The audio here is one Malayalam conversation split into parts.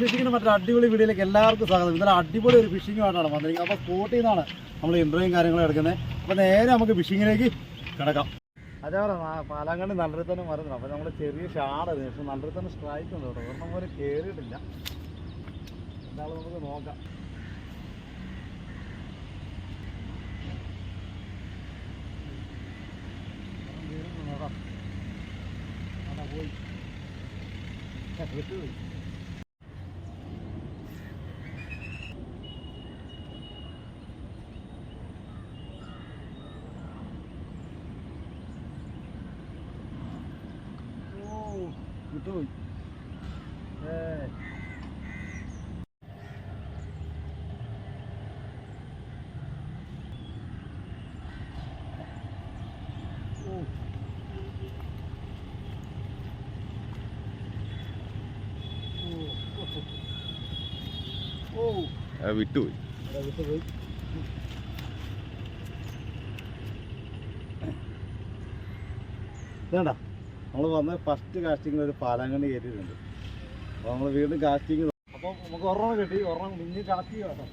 ഫിഷിങ്ങിന് മറ്റൊരു അടിപൊളി വീഡിയോയിലേക്ക് എല്ലാവർക്കും സ്വാഗതം. ഇന്നലെ അടിപൊളി ഒരു ഫിഷിങ്ങുമായിട്ടാണ് വന്നിരിക്കുന്നത്. അപ്പോൾ സ്പോട്ടിൽ നിന്നാണ് നമ്മൾ ഇന്റർവ്യൂയും കാര്യങ്ങളും എടുക്കുന്നത്. അപ്പോൾ നേരെ നമുക്ക് ഫിഷിങ്ങിലേക്ക് കിടക്കാം. അതേപോലെ പാലാങ്കണ്ണി നല്ലൊരു തന്നെ മറന്നു അപ്പോൾ നമ്മൾ ചെറിയ ഷാടാണ് പക്ഷെ നല്ലൊരു തന്നെ സ്ട്രൈക്ക് ഉണ്ട് കേട്ടോ. ഒരെണ്ണം പോലെ കയറിയിട്ടില്ല എന്തായാലും നമുക്ക് നോക്കാം. പോയി വിട്ടുപോയി ഓ വിട്ടുപോയി ഏ ഓ ഓ ഓ വിട്ടുപോയി. വിട്ടുപോയി. ഇതേണ്ട നമ്മൾ വന്ന് ഫസ്റ്റ് കാസ്റ്റിങ്ങിൽ ഒരു പാലാങ്കണ്ണി കയറ്റിയിട്ടുണ്ട് അപ്പോൾ നമ്മൾ വീണ്ടും കാസ്റ്റിംഗ് അപ്പോൾ നമുക്ക് ഒരെണ്ണം കിട്ടി ഒരെണ്ണം മിഞ്ഞ് കാസ്റ്റിങ് കേട്ടോ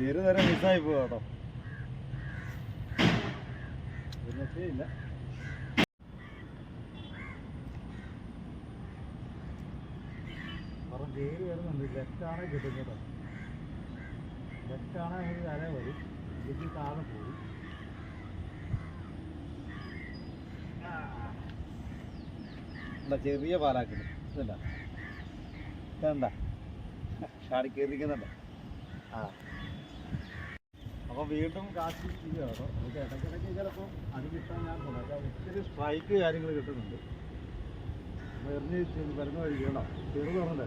തീരെ നേരം മിസ്സായി പോവാ കേട്ടോ പിന്നെ ചെയ്യില്ല. പുറം കയറി വരുന്നുണ്ട്. ലെഫ്റ്റാണെ കിട്ടും കേട്ടോ. ലെഫ്റ്റാണെ നമുക്ക് അര വരും. ഇതിൽ താഴെ പോകും ചെറിയ പാലാക്കുന്നു ഇതല്ല. ഇതണ്ട ഷാടി കയറിക്കുന്നുണ്ടോ ആ. അപ്പോൾ വീണ്ടും കാശി ചെയ്യുക കേട്ടോ നമുക്ക് ഇടയ്ക്കിടയ്ക്ക് ചിലപ്പോൾ അത് കിട്ടാൻ ഞാൻ തുടങ്ങാം ഒത്തിരി സ്ട്രൈക്ക് കാര്യങ്ങൾ കിട്ടുന്നുണ്ട്. അപ്പോൾ എറിഞ്ഞ് വരുന്ന വഴി കേട്ടോ. ചെറു തുറന്നല്ലേ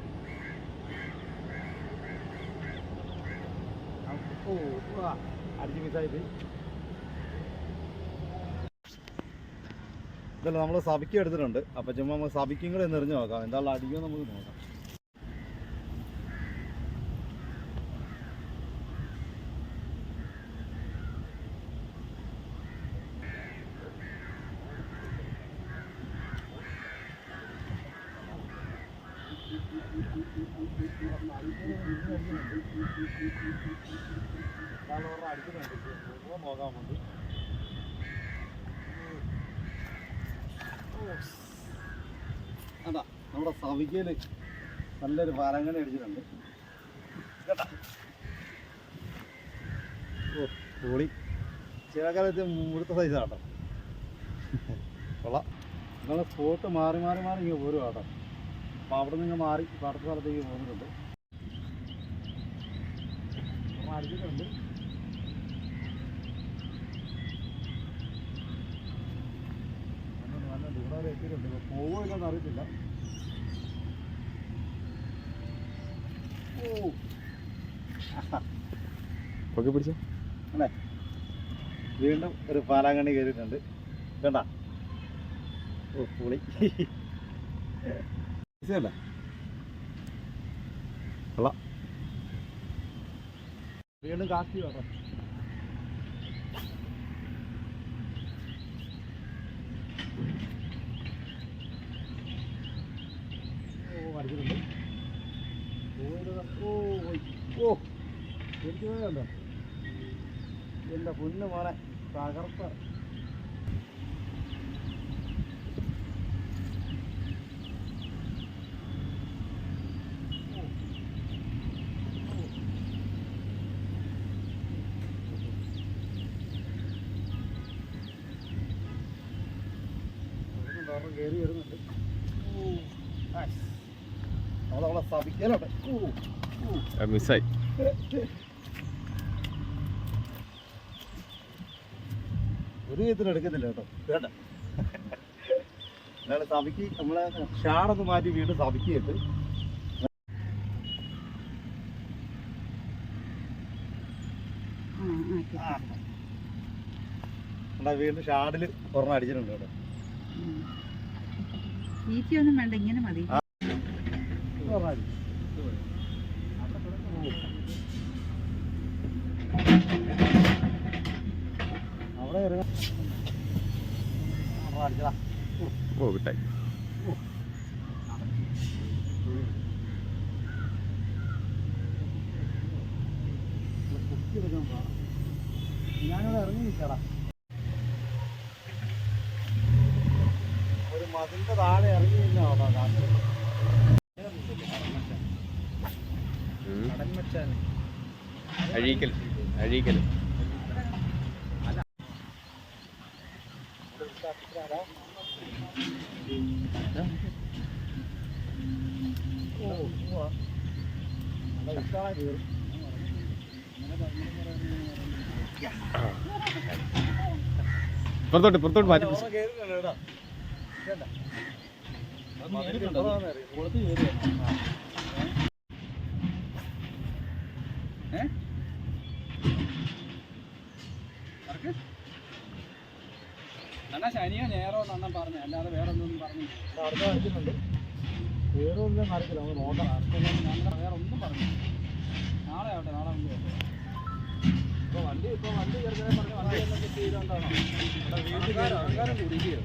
ഓ അടിച്ച് മിസ്സായിട്ട്. ഇതല്ല നമ്മൾ സബിക്ക് എടുത്തിട്ടുണ്ട്. അപ്പോൾ ചുമ്മാ നമ്മൾ സബിക്കും കൂടെ ഒന്ന് എറിഞ്ഞ് നോക്കാം. എന്താ അടിക്കുമോ നമുക്ക് നോക്കാം. അതാ നമ്മുടെ സവികയിൽ നല്ലൊരു പാലങ്ങനെ അടിച്ചിട്ടുണ്ട്. കേട്ടാ? ഓ ചിലക്കാലത്ത് മുഴുത്ത സൈസാട്ടോ. കൊള്ളാം. നിങ്ങളെ സ്പോട്ട് മാറി മാറി മാറി ഇങ്ങനെ പോരും കേട്ടോ അപ്പോൾ അവിടെ നിന്ന് മാറി അടുത്ത സ്ഥലത്തേക്ക് പോകുന്നുണ്ട്. അടിച്ചിട്ടുണ്ട് വന്നിട്ട് വന്നിട്ട് ഇവിടെ വരെ എത്തിയിട്ടുണ്ട് ഇപ്പോൾ പോവോ ഇല്ലെന്ന് അറിയത്തില്ല ഓ ഓക്കെ പിടിച്ചോ. അല്ലേ? വീണ്ടും ഒരു പാലാങ്കണ്ണി കയറിയിട്ടുണ്ട്. കണ്ടോ? ഓ പുളി. അല്ല വീണ്ടും കാസ്റ്റ് കേട്ടോ ഓ തകർത്ത. കയറി വരുന്നുണ്ട്. നമ്മളവിടെ സഭിക്കലുണ്ട് ഓ മിസ്സായി. ഒരു വിധത്തിൽ എടുക്കുന്നില്ല കേട്ടോ. വേണ്ട. അതാണ് സഭയ്ക്ക് നമ്മളെ ഷാടൊന്ന് മാറ്റി വീണ്ടും സഭയ്ക്കിട്ട് വീണ്ടും ഷാഡിൽ ഒരെണ്ണം അടിച്ചിട്ടുണ്ട് കേട്ടോ. ഈറ്റിയൊന്നും വേണ്ട ഇങ്ങനെ മതി. ഓ ഞാനിവിടെ ഇറങ്ങി നിൽക്കടാ. മതിന്റെ താഴെ ഇറങ്ങി നിന്നാണോ കാറ്റ് അഴീക്കൽ അഴീക്കൽ. പുറത്തോട്ട് പുറത്തോട്ട് മാറ്റി. എന്നാ ശനിയോ ഞായറോ നന്നാ പറഞ്ഞു അല്ലാതെ വേറെ ഒന്നും പറഞ്ഞു വേറൊന്നും നടക്കില്ല നമുക്ക് നോക്കാം ഞങ്ങൾ വേറെ ഒന്നും പറഞ്ഞു നാളെ ആവട്ടെ നാളെ വണ്ടി ആവട്ടെ വണ്ടി ഇപ്പൊ വണ്ടി ചെറുക്കനെ പറഞ്ഞ് വണ്ടി എല്ലാം സെറ്റ് ചെയ്തോണ്ടാണോ അഹങ്കാരം അഹങ്കാരം കൂടിയിരിക്കുകയോ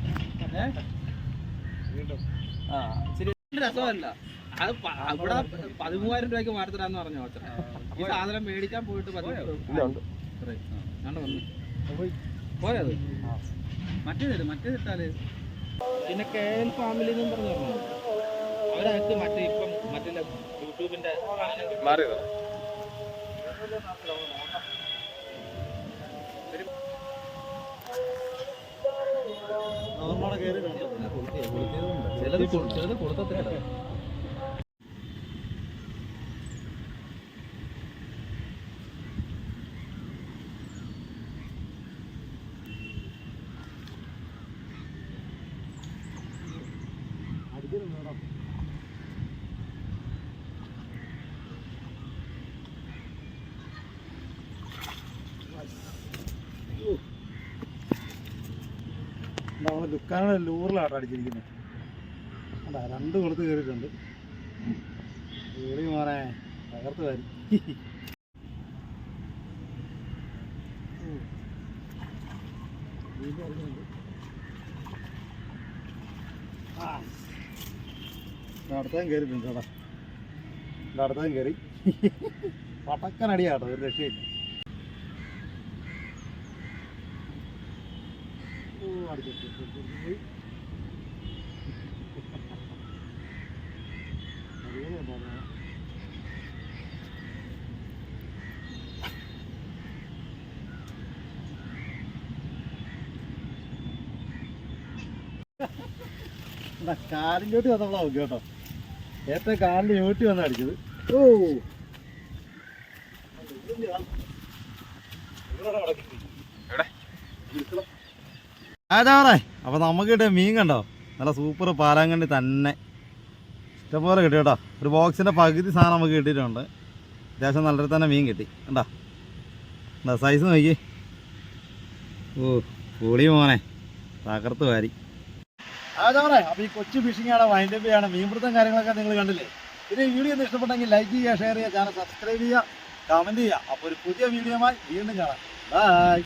ഏ വീണ്ടും ആ ഇച്ചിരി രസമല്ല. അത് അവിടെ പതിമൂവായിരം രൂപയ്ക്ക് മാറ്റത്തരാന്ന് പറഞ്ഞു അച്ഛൻ ഈ സാധനം മേടിക്കാൻ പോയിട്ട് കണ്ടു വന്നു. പോയി. പോയത്. മറ്റേത് മറ്റേതിട്ടാൽ പിന്നെ കെ എൽ ഫാമിലി എന്നും പറഞ്ഞു പറഞ്ഞു? അവരകത്ത് മറ്റേ ഇപ്പം മറ്റേ യൂട്യൂബിന്റെ മാറിയതോ? ചിലത് ചിലത് കൊടുത്തില്ല അടിക്കലും വേണം ദുഃഖാനുള്ള ലൂറിലാണ് അടിച്ചിരിക്കുന്നത് അല്ല രണ്ട് കൊടുത്ത് കയറിയിട്ടുണ്ട്. കേറി മോനെ തകർത്ത് വരും. അടുത്തതും കയറിയിട്ടുണ്ട് കേട്ടോ. നടത്താൻ കയറി. പടക്കനടിയാട്ടോ ഒരു രക്ഷയില്ല ഓ അടിച്ചു പോയി അടിപൊളിയാ പറഞ്ഞത്. എന്താ കാലിന്റെ ചോട്ടി വന്നപ്പോഴാ നോക്കി കേട്ടോ. ഏറ്റവും കാലിന്റെ ചോട്ടി വന്നാ അടിച്ചത്. ഓ. ആചാറേ അപ്പൊ നമുക്ക് കിട്ടിയ മീൻ കണ്ടോ? നല്ല സൂപ്പർ പാലാങ്കണ്ടി തന്നെ. ഇഷ്ടംപോലെ കിട്ടി കേട്ടോ. ഒരു ബോക്സിന്റെ പകുതി സാധനം നമുക്ക് കിട്ടിയിട്ടുണ്ട്. അത്യാവശ്യം നല്ല തന്നെ മീൻ കിട്ടി. കണ്ടോ? എന്താ സൈസ് നോക്കി. ഓ പൊളി മോനെ. തകർത്ത് വാരി. ആചാറേ അപ്പൊ ഈ കൊച്ചു ഫിഷിംഗ് ആണ് വൈൻഡപ്പ് ചെയ്യാണ്. മീൻപിടുത്തം കാര്യങ്ങളൊക്കെ നിങ്ങൾ കണ്ടില്ലേ? ഇത് വീഡിയോ ഒന്ന് ഇഷ്ടപ്പെട്ടെങ്കിൽ ലൈക്ക് ചെയ്യുക ഷെയർ ചെയ്യുക ചാനൽ സബ്സ്ക്രൈബ് ചെയ്യുക കമന്റ് ചെയ്യുക. അപ്പോൾ ഒരു പുതിയ വീഡിയോ വീണ്ടും കാണാം. ബൈ